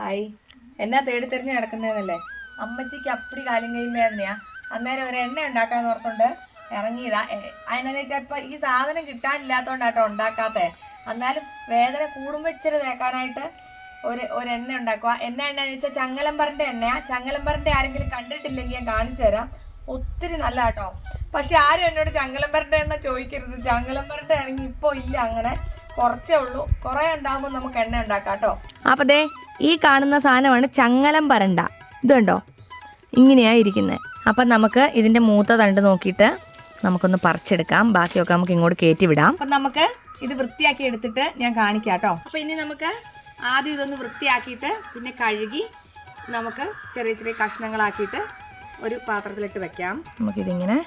Hi. എന്നാ തേടി തെരഞ്ഞു കിടക്കുന്നതെന്നല്ലേ അമ്മച്ചിക്ക് അപ്പടി കാലും വേദനയാ. അന്നേരം ഒരു എണ്ണ ഉണ്ടാക്കാൻ ഓർത്തുണ്ട് ഇറങ്ങിയതാ. അതിനെന്ന് വെച്ചാൽ ഇപ്പൊ ഈ സാധനം കിട്ടാനില്ലാത്തോണ്ടാട്ടോ ഉണ്ടാക്കാത്തെ. എന്നാലും വേദന കൂടുമ്പോ ഇച്ചിരി തേക്കാനായിട്ട് ഒരു ഒരു എണ്ണ ഉണ്ടാക്കുക എണ്ണ എന്ന് വെച്ചാൽ ചങ്ങലമ്പറിന്റെ എണ്ണയാ. ചങ്ങലമ്പറിന്റെ ആരെങ്കിലും കണ്ടിട്ടില്ലെങ്കിൽ ഞാൻ കാണിച്ചു തരാം. ഒത്തിരി നല്ല കേട്ടോ പക്ഷെ ആരും എന്നോട് ചങ്ങലമ്പറിന്റെ എണ്ണ ചോദിക്കരുത്. ചങ്ങലമ്പറിന്റെ ആണെങ്കിൽ ഇപ്പോൾ ഇല്ല അങ്ങനെ. കുറച്ചേ ഉള്ളൂ. കുറേ ഉണ്ടാകുമ്പോൾ നമുക്ക് എണ്ണ ഉണ്ടാക്കാം കേട്ടോ. അപ്പോൾ ദേ ഈ കാണുന്ന സാധനമാണ് ചങ്ങലം പരണ്ട ഇതുണ്ടോ? ഇങ്ങനെയാണ് ഇരിക്കുന്നത് അപ്പം നമുക്ക് ഇതിന്റെ മൂത്ത തണ്ട് നോക്കിയിട്ട് നമുക്കൊന്ന് പറിച്ചെടുക്കാം. ബാക്കിയൊക്കെ നമുക്ക് ഇങ്ങോട്ട് കയറ്റി വിടാം. അപ്പം നമുക്ക് ഇത് വൃത്തിയാക്കി എടുത്തിട്ട് ഞാൻ കാണിക്കാം കേട്ടോ അപ്പം ഇനി നമുക്ക് ആദ്യം ഇതൊന്ന് വൃത്തിയാക്കിയിട്ട് പിന്നെ കഴുകി നമുക്ക് ചെറിയ ചെറിയ കഷ്ണങ്ങളാക്കിയിട്ട് ഒരു പാത്രത്തിലിട്ട് വെക്കാം. നമുക്കിതിങ്ങനെ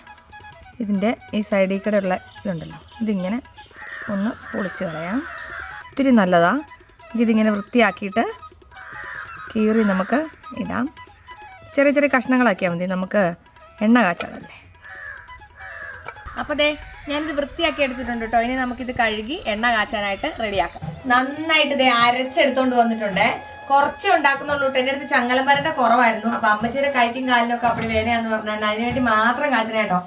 ഇതിന്റെ ഈ സൈഡിൽ കൂടെ ഉള്ള ഇതുണ്ടല്ലോ. ഇതിങ്ങനെ ഒന്ന് പൊളിച്ച് കളയാം. ഒത്തിരി നല്ലതാണ് ഇതിങ്ങനെ വൃത്തിയാക്കിയിട്ട് കീറി നമുക്ക് ഇടാം. ചെറിയ ചെറിയ കഷ്ണങ്ങളാക്കിയാൽ മതി. നമുക്ക് എണ്ണ കാച്ചാലല്ലേ. അപ്പോൾ ദേ ഞാനിത് വൃത്തിയാക്കി എടുത്തിട്ടുണ്ട് കേട്ടോ ഇനി നമുക്കിത് കഴുകി എണ്ണ കാച്ചാനായിട്ട് റെഡിയാക്കാം. നന്നായിട്ട് ദേ അരച്ചെടുത്തോണ്ട് വന്നിട്ടുണ്ട്. കുറച്ച് ഉണ്ടാക്കുന്നുള്ളൂ എന്റെ അടുത്ത് ചങ്ങലമ്പരന്റെ കുറവായിരുന്നു. അപ്പൊ അമ്മച്ചിയുടെ കൈക്കും കാലിനും ഒക്കെ അപ്പടി വേനയാന്ന് പറഞ്ഞാൽ അതിനുവേണ്ടി മാത്രം കാച്ചണേ കേട്ടോ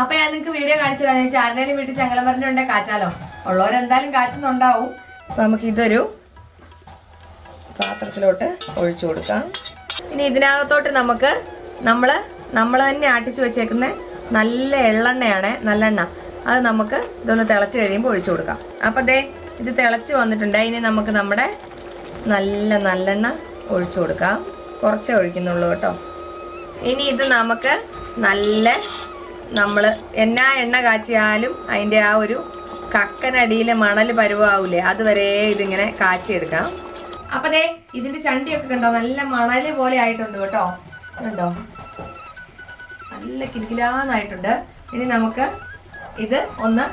അപ്പൊ ഞാൻ നിങ്ങൾക്ക് വീഡിയോ കാണിച്ചു തരാം. ആരുടെയും വീട്ടിൽ ചങ്ങലമ്പരന്റെ ഉണ്ടെ കാച്ചാലോ. ഉള്ളവരെന്തായാലും കാച്ചുന്നുണ്ടാവും. അപ്പൊ നമുക്ക് ഇതൊരു പാത്രത്തിലോട്ട് ഒഴിച്ചു കൊടുക്കാം. ഇനി ഇതിനകത്തോട്ട് നമുക്ക് നമ്മൾ നമ്മൾ തന്നെ ആട്ടിച്ചു വെച്ചേക്കുന്ന നല്ല എള്ളെണ്ണയാണ് നല്ലെണ്ണ. അത് നമുക്ക് ഇതൊന്ന് തിളച്ച് കഴിയുമ്പോൾ ഒഴിച്ചു കൊടുക്കാം. അപ്പം ദേ ഇത് തിളച്ച് വന്നിട്ടുണ്ട്. ഇനി നമുക്ക് നമ്മുടെ നല്ല നല്ലെണ്ണ ഒഴിച്ചു കൊടുക്കാം. കുറച്ചേ ഒഴിക്കുന്നുള്ളൂ കേട്ടോ. ഇനി ഇത് നമുക്ക് നല്ല നമ്മൾ എന്നാ എണ്ണ കാച്ചിയാലും അതിന്റെ ആ ഒരു കക്കനടിയിലെ മണൽ പരുവാവൂലേ അതുവരെ ഇതിങ്ങനെ കാച്ചിയെടുക്കാം. അപ്പൊ ദേ ഇതിന്റെ ചണ്ടിയൊക്കെ കണ്ടോ? നല്ല മണൽ പോലെ ആയിട്ടുണ്ട് കേട്ടോ. കണ്ടോ? നല്ല കിലുകിലാന്നായിട്ടുണ്ട്. ഇനി നമുക്ക് ഇത് ഒന്ന്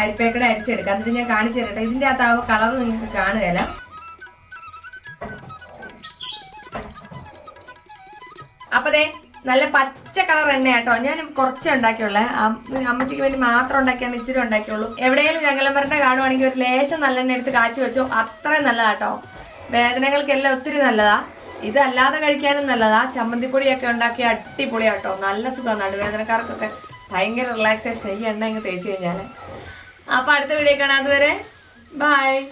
അരിപ്പേക്കടെ അരിച്ചെടുക്കാം. എന്നിട്ട് ഞാൻ കാണിച്ചു തരട്ടെ ഇതിന്റെ അകത്താവുമ്പോൾ കളർ നിങ്ങൾക്ക് കാണുകയല്ല. അപ്പൊ ദേ നല്ല പച്ച കളർ എണ്ണ കേട്ടോ ഞാൻ കുറച്ചേ ഉണ്ടാക്കിയുള്ളേ. അമ്മച്ചിക്ക് വേണ്ടി മാത്രം ഉണ്ടാക്കിയാണ് ഇച്ചിരി ഉണ്ടാക്കിയുള്ളൂ. എവിടെയെങ്കിലും ഞങ്ങളമ്പരന്റെ കാണുവാണെങ്കിൽ ഒരു ലേശം നല്ലെണ്ണ എടുത്ത് കാച്ചി വെച്ചോ. അത്രയും നല്ലതാട്ടോ. വേദനകൾക്കെല്ലാം ഒത്തിരി നല്ലതാ. ഇതല്ലാതെ കഴിക്കാനും നല്ലതാ. ചമ്മന്തിപ്പൊടിയൊക്കെ ഉണ്ടാക്കി അടിപൊളിയാട്ടോ. നല്ല സുഖമാണ് നടുവേദനക്കാർക്കൊക്കെ ഭയങ്കര റിലാക്സേഷൻ ഈ എണ്ണ ഇങ്ങ് തേച്ച് കഴിഞ്ഞാൽ അപ്പൊ അടുത്ത വീഡിയോ കാണാം അതുവരെ. ബൈ